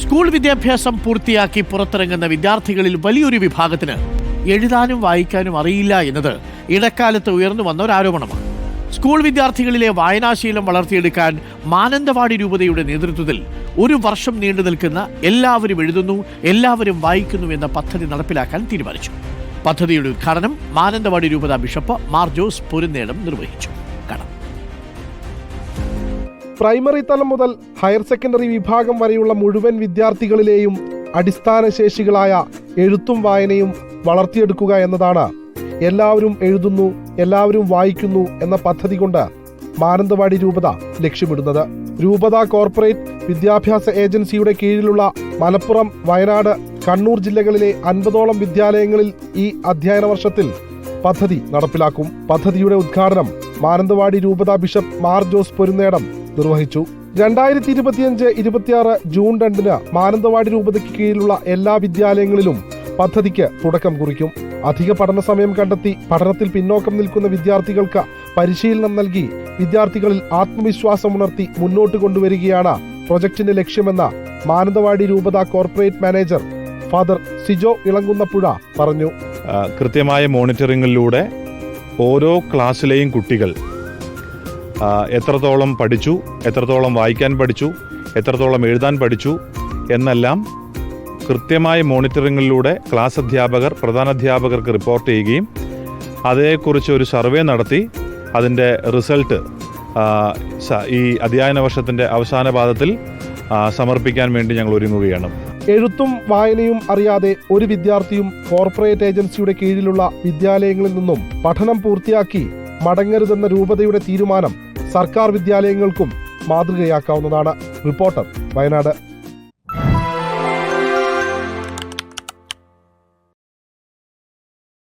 School വിദ്യാഭ്യാസം പൂർത്തിയാക്കി പുറത്തിറങ്ങുന്ന വിദ്യാർത്ഥികളിൽ വലിയൊരു വിഭാഗത്തിന് എഴുതാനും വായിക്കാനും അറിയില്ല എന്നത് ഇടക്കാലത്ത് ഉയർന്നു വന്ന ഒരു ആരോപണമാണ്. സ്കൂൾ വിദ്യാർത്ഥികളിലെ വായനാശീലം വളർത്തിയെടുക്കാൻ മാനന്തവാടി രൂപതയുടെ നേതൃത്വത്തിൽ ഒരു വർഷം നീണ്ടു നിൽക്കുന്ന എല്ലാവരും എഴുതുന്നു എല്ലാവരും വായിക്കുന്നു എന്ന പദ്ധതി നടപ്പിലാക്കാൻ തീരുമാനിച്ചു. പദ്ധതിയുടെ ഉദ്ഘാടനം മാനന്തവാടി രൂപത ബിഷപ്പ് മാർ ജോസ് പൊരുന്നേടം നിർവഹിച്ചു. പ്രൈമറി തലം മുതൽ ഹയർ സെക്കൻഡറി വിഭാഗം വരെയുള്ള മുഴുവൻ വിദ്യാർത്ഥികളിലെയും അടിസ്ഥാന ശേഷികളായ എഴുത്തും വായനയും വളർത്തിയെടുക്കുക എന്നതാണ്. എല്ലാവരും എഴുതുന്നു എല്ലാവരും വായിക്കുന്നു എന്ന പദ്ധതി കൊണ്ട് മാനന്തവാടി രൂപത ലക്ഷ്യമിടുന്നത്. രൂപത കോർപ്പറേറ്റ് വിദ്യാഭ്യാസ ഏജൻസിയുടെ കീഴിലുള്ള മലപ്പുറം വയനാട് കണ്ണൂർ ജില്ലകളിലെ അൻപതോളം വിദ്യാലയങ്ങളിൽ ഈ അധ്യയന വർഷത്തിൽ പദ്ധതി നടപ്പിലാക്കും. പദ്ധതിയുടെ ഉദ്ഘാടനം മാനന്തവാടി രൂപത ബിഷപ്പ് മാർ ജോസ് പൊരുന്നേടം നിർവഹിച്ചു. രണ്ടായിരത്തി ഇരുപത്തിയഞ്ച് ഇരുപത്തിയാറ് ജൂൺ രണ്ടിന് മാനന്തവാടി രൂപതയ്ക്ക് കീഴിലുള്ള എല്ലാ വിദ്യാലയങ്ങളിലും പദ്ധതിക്ക് തുടക്കം കുറിക്കും. അധിക പഠന സമയം കണ്ടെത്തി പഠനത്തിൽ പിന്നോക്കം നിൽക്കുന്ന വിദ്യാർത്ഥികൾക്ക് പരിശീലനം നൽകി വിദ്യാർത്ഥികളിൽ ആത്മവിശ്വാസം ഉണർത്തി മുന്നോട്ട് കൊണ്ടുവരികയാണ് പ്രൊജക്ടിന്റെ ലക്ഷ്യമെന്ന് മാനന്തവാടി രൂപത corporate manager father Sijo Elankunnapuzha പറഞ്ഞു. കൃത്യമായ മോണിറ്ററിങ്ങിലൂടെ ഓരോ ക്ലാസ്സിലെയും കുട്ടികൾ എത്രത്തോളം പഠിച്ചു എത്രത്തോളം വായിക്കാൻ പഠിച്ചു എത്രത്തോളം എഴുതാൻ പഠിച്ചു എന്നെല്ലാം കൃത്യമായ മോണിറ്ററിങ്ങിലൂടെ ക്ലാസ് അധ്യാപകർ പ്രധാനാധ്യാപകർക്ക് റിപ്പോർട്ട് ചെയ്യുകയും അതേക്കുറിച്ച് ഒരു സർവേ നടത്തി അതിന്റെ റിസൾട്ട് ഈ അധ്യയന വർഷത്തിന്റെ അവസാന പാദത്തിൽ സമർപ്പിക്കാൻ വേണ്ടി ഞങ്ങൾ ഒരുങ്ങുകയാണ്. എഴുത്തും വായനയും അറിയാതെ ഒരു വിദ്യാർത്ഥിയും കോർപ്പറേറ്റ് ഏജൻസിയുടെ കീഴിലുള്ള വിദ്യാലയങ്ങളിൽ നിന്നും പഠനം പൂർത്തിയാക്കി മടങ്ങരുതെന്ന രൂപതയുടെ തീരുമാനം സർക്കാർ വിദ്യാലയങ്ങൾക്കും മാതൃകയാക്കാവുന്നതാണ്. റിപ്പോർട്ടർ വയനാട്.